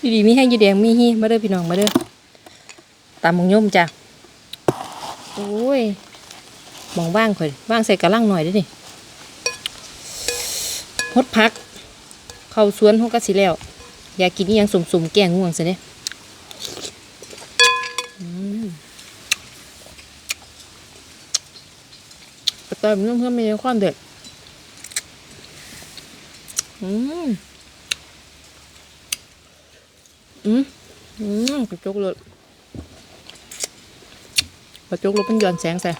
อยู่ดีมีแห้งอยู่แดงมีฮีมาเด้อพี่น้องมาเด้อตามมงยมจ้ะโอ้ยมองว่างข่อยว่างใส่กระลังหน่อยด้วยนี่ฮดพัก เข้าสวนเขาก็สิแล้ว อยากกินอหยังสมๆแกงง่วงซะเนี่ยอืมกระต่ายมันต้องเพิ่มมีความเด็ดอืม อืมอืมกระจกเลยกระจกรถมันย้อนแสงใส่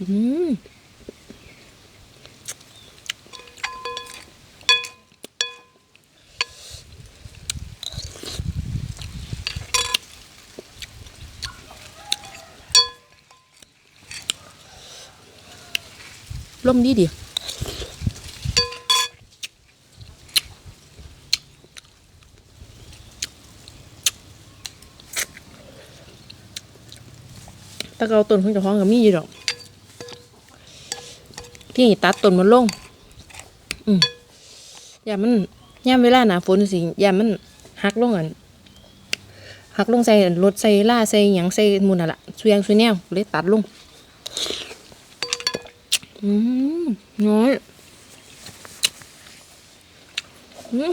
อืม ร่มดีดีตะเกาต้นของเจ้าของกับมีอยู่ดอกพี่ตัดต้นมันลง อืมอย่ามันย่ามเวลาหนาฝนสิอย่ามันหักลงอันหักลงใส่รถใส่ล่าใส่หยังใส่มุนน่ะละสุยางสุยแนวเลยตัดลง อืมน้อยอืม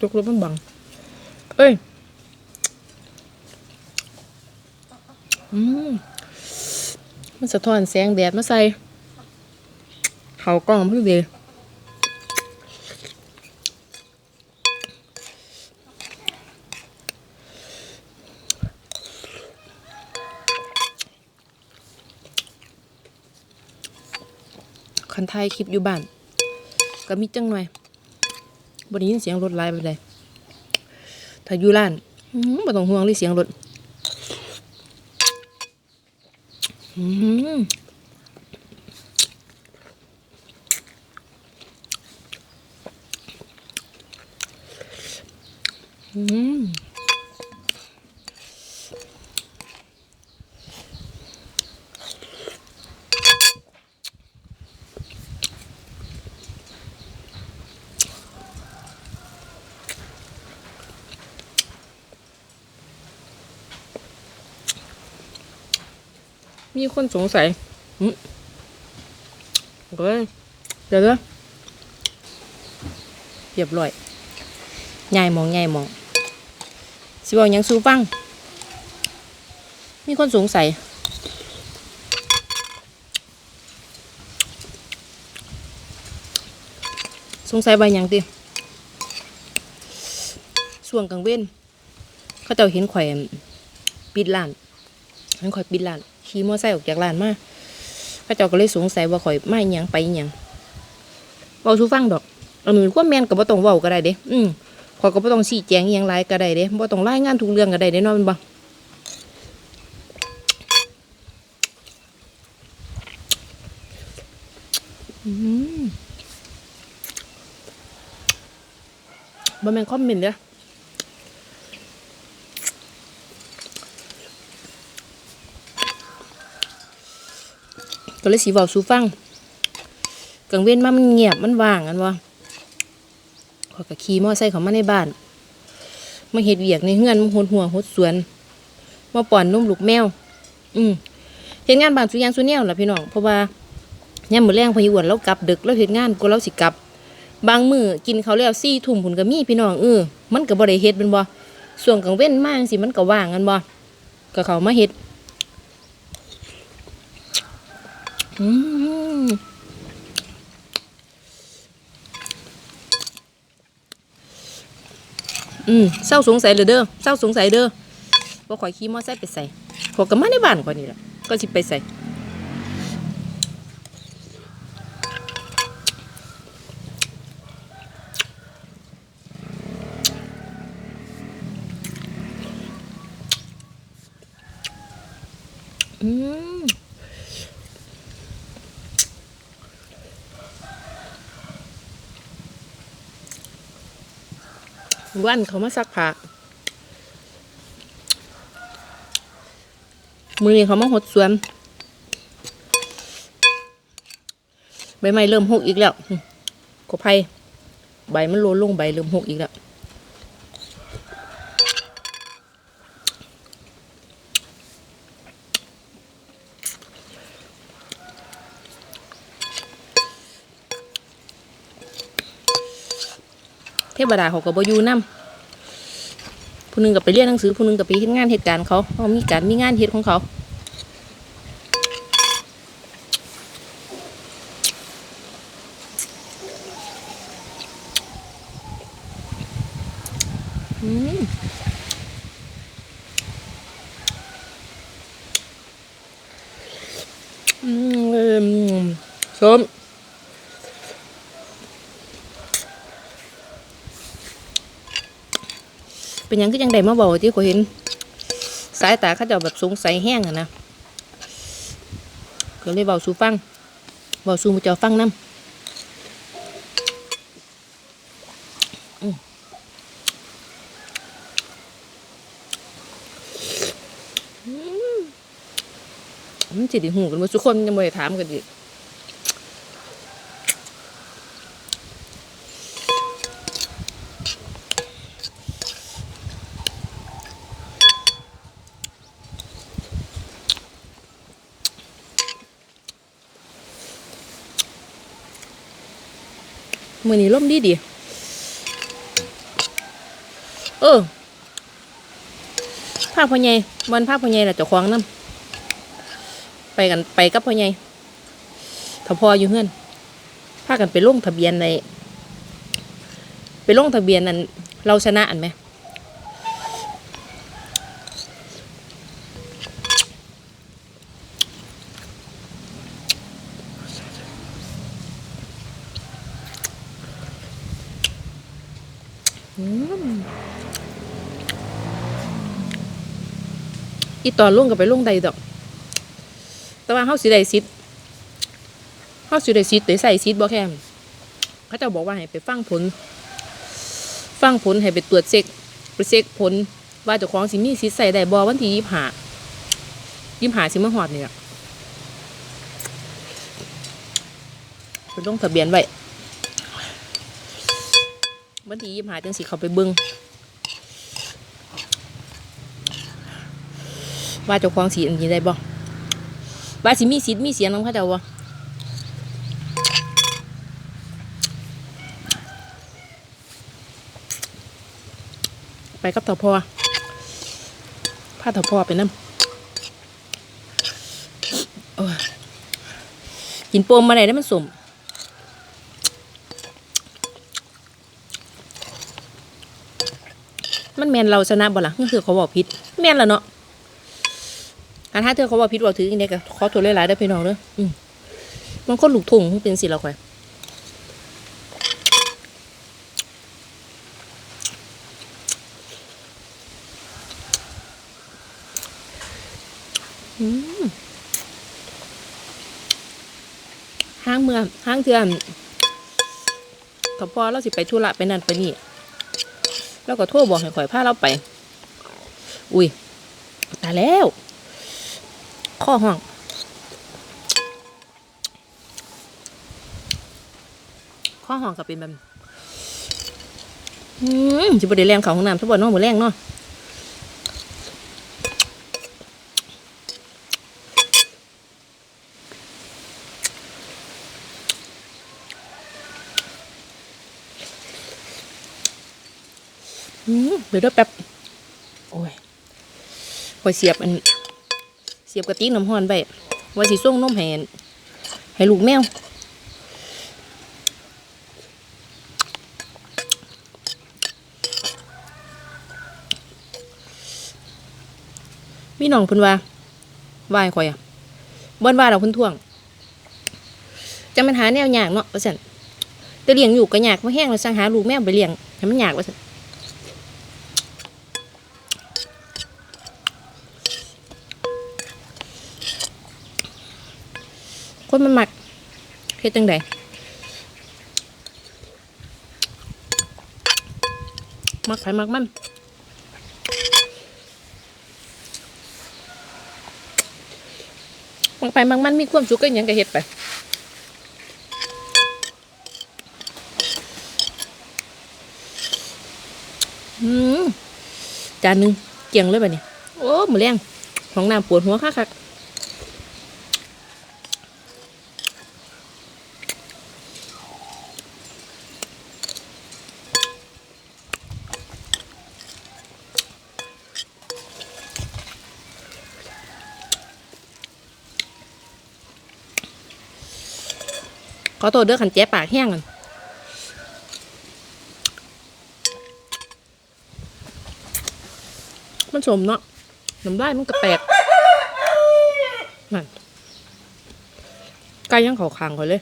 จกรถมันบังเอ้ยอืมมันสะท้อนแสงแดดมาใส่เขากล้องพี่เดีคัน่ายคลิปอยู่บ้านก็มีจังหน่อยบนนี้ยินเสียงรถไล่ไปเลยถ้าอยู่ร้านอืมบ่ต้องห่วงเลยเสียงรถอืมอืม มีคนสงสัยอืมเฮ้ยเดี๋ยวเดี๋ยวเรียบร้อยใหญ่มองใหญ่มองสิบอกยังสู้ฟัง มีคนสงสัยสงสัยใบยังติส่วงกลางเว้นเขาเจ้าเห็นข่อยปิดร้านเห็นข่อยปิดร้าน ขี่มอไซค์ออกจากร้านมาเขาเจ้าก็เลยสงสัยว่าข่อยมาอหยังไปอหยังเว้าสู้ฟังดอกอันนี้ความแมนก็บ่ต้องเว้าก็ได้เด้อืมข่อยก็บ่ต้องชี้แจงอหยังหลายก็ได้เด้บ่ต้องรายงานทุกเรื่องก็ได้เด้นาะแม่นบ่บ่แม่นคอมเมนต์เด้อ ก็เลยสีบอกสูฟังกังเว้นมามันเงียบมันว่างกันวะขอยก็ขี่มอไซค์เขามาในบ้านมาเห็ดเวียกในเฮือนมาหดหัวหดสวนมาป่อนนุ่มลูกแมว อืมเห็นงานบ้านสุยางสุแนวล่ะพี่น้องเพราะว่าย่ามมื้อแรงพออยู่อ้วกลับดึกเราเห็นงานก็เราสิกลับ บางมือกินเขาแล้วสี่ทุ่มผุนก็มีพี่น้องเออมันก็บ่ได้เฮ็ดแมันบ่ส่วนกลางเว้นมากสิมันก็ว่างกันบ่ก็เขามาเฮ็ด อืมอืมเศร้าสงสัยเลยเด้อเศร้าสงสัยเด้อว่าข่อยขี่มอไซค์ไปใส่ขอยก็มาในบ้านก่อนนี่แหละก็สิไปใส่อืม วันเขามาซักผ้ามือนี้เขามาหดสวน ใบไม้เริ่มหกอีกแล้วหึกบไผ่ใบมันโลนลงใบเริ่มหกอีกแล้ว เทวดาเขาก็บอยู่นํผู้หนึงก็ไปเรียนหนังสือผู้หนึงก็ไปเฮ็ดงานเหตุการณ์เขาเขามีการมีงานเฮ็ดของเขาอืมอืมเอิ่มส้ม เป็นยังก็ยังได้มาบอกที่เขาเห็น สายตาเขาจะแบบสงสัยแห้งอะนะก็เลยเบาสูฟังเบาสูมุเจ้าฟังน้ำมันจิตหูกันหมาทุกคนยังไม่ได้ถามกันอีก มือนี้ร่มดีดีเออภาคพ่อใหญ่วันภาคพ่อใหญ่น่ะเจะคว้าของน้ำไปกันไปกับพ่อใหญ่ถ้าพออยู่เฮือนพากันไปลงทะเบียนใน ไปลงทะเบียนนั้นเราชนะอันไหม อีตอนลงก็ไปลงใดดอก แต่ว่าเฮาสิได้สิทธิ์เฮาสิได้สิทธิ์ได้ใส่สิทธิ์บ่แค่เขาจะบอกว่าให้ไปฟังผล ฟังผลให้ไปตรวจเช็คไปเช็คผลว่าเจ้าของสิมีสิทธิ์ใส่ได้บ่วันที่ยี่ห้ายี่ห้าสิมาฮอดนี่ล่ะไปลงทะเบียนไว้วันที่ยี่ห้าจังสิเขาไปเบิ่ง ว่าเจ้าของสีอันนี้ได้บ่ว่าสิมีสิทธิ์มีเสียงน้ำเข้าเจ้าบ่ไปกับเต่าพ่อพาเต่าพอไปน้ำกินโปมมาไหนได้มันสมมันแมนเราชนะบ่ล่ะนี่คือเขาบอกผิดแมนแล้วเนาะ อันถ้าเธอเขาบอกพิษบอกถืออีเนี่ยก็ขอโทษหลายๆเด้พี่น้องเด้ออืมมันคนลูกทุ่งเป็นสิเราค่อยห้างเมืองห้างเทือนถ้าพอเราสิไปธุระไปนั่นไปนี่แล้วก็โทรบอกให้ข่อยพาเราไป อุ้ยตายแล้ว ข้อห้องข้อห้องก็เป็นแบบอืมจะบ่ได้แรงเขาห้องน้ำถ้าบ่น้องบ่แรงเนาะอืมเดี๋ยวด้วยแป๊บ โอ้ยคอเสียบอัน สียบกระติกน้ำห้อนไปว่าสิส่งนมให้อันให้ลูกแมวมีน้องเพิ่นว่าว่าให้ข่อยอะบ่นว่าเราเพิ่นท่วงจะมันหาแนวยากเนาะว่าซั่นแต่เลี้ยงอยู่ก็ยากบ่แห้งแล้วสั่งหาลูกแมวไปเลี้ยงให้มันยากว่าซั่น คนมันมักเฮ็ดจังไดมักไผมักมันมักไผมักมันมีความสุขก็ยังก็เฮ็ดไปอืมจานหนึ่งเกี่ยงเลยป่ะเนี่ยโอ้หมือแรงของน้ำปวดหัวคักๆข อโทษเด้อขันแจ๊ปากแห้งกันมันสมเนาะน้ำลายมันกระแตกนั่นไก่ยังเขาคางเขาเลย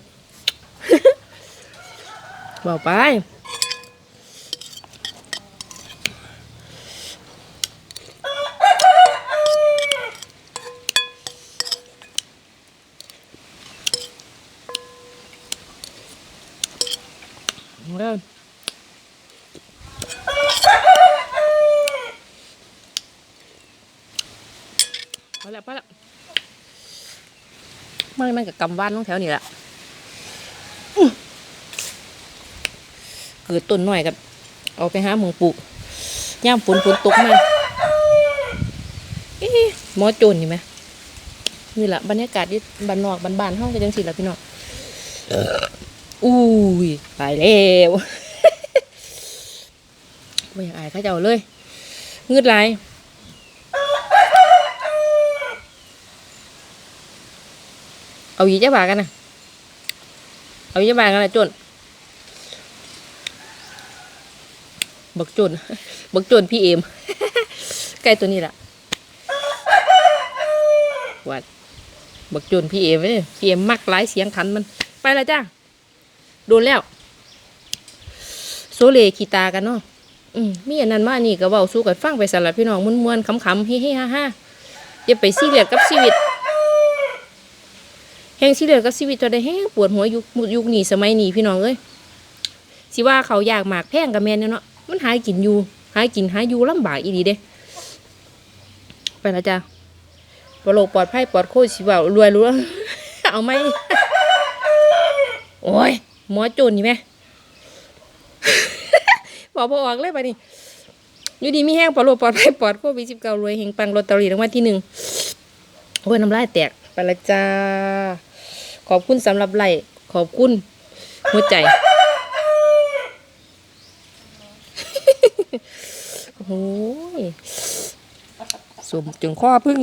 เบาไป เริ่ม พอแล้วพอแล้วมั นมันกับกำบ้านต้องแถวนี้แหละเกิดต้นหน่อยกับเอาไปหาหมองปลูกย่ามฝนฝนตกมาอ๊ะหมอจนนี่ไหมนี่แหละบรรยากาศที่บ้านนอกบ้านบ้านห้องก็จังสิละพี่น้องอุ้ยตายแล้วไม่อยากอายข้าเจ้าเลยงืดไหลาย เอาอีกจะบากันนะเอาอีกจะบากันนะจนบักจนบักจนพี่เอมใกล้ตัวนี้แหละวัดบักจนพี่เอมเว้ยพี่เอมมักหลายเสียงขันมัน ไปแล้วจ้าโดนแล้ว โซเลขีตากันเนาะอืมมีอันนั้นมานี่ก็เว้าสู้กันฟังไปสลับพี่น้องมวนๆขำๆเฮ้ๆฮ่าๆอย่าไปซีเรียสกับชีวิต แห้งสิเหลือกับชีวิตจะได้แห้งปวดหัวยุคยุคนี้สมัยนี้พี่น้องเอ้ยสิว่าเขาอยากหมากแพงกับแมนเนี่ยเนาะมันหายกินอยู่หายกินหายอยู่ลำบากอีดีเด้ไปและจ้าปลอดปลอดภัยปลอดโควิดสิว่ารวยรู้เอาไหมโอ้ยหมอโจนนี่ไหมบอกพอออกเลยไปนี่อยู่ดีมีแห้งปลอดปลอดภัยปลอดโควิดสิบเก้ารวยเฮงปังลอตเตอรี่รางวัลที่หนึ่งโอ้ยน้ำลายแตกไปละจ้า ขอบคุณสำหรับไลค์ขอบคุณหัวใจโอ้ยสมจึงข้อพึ่ง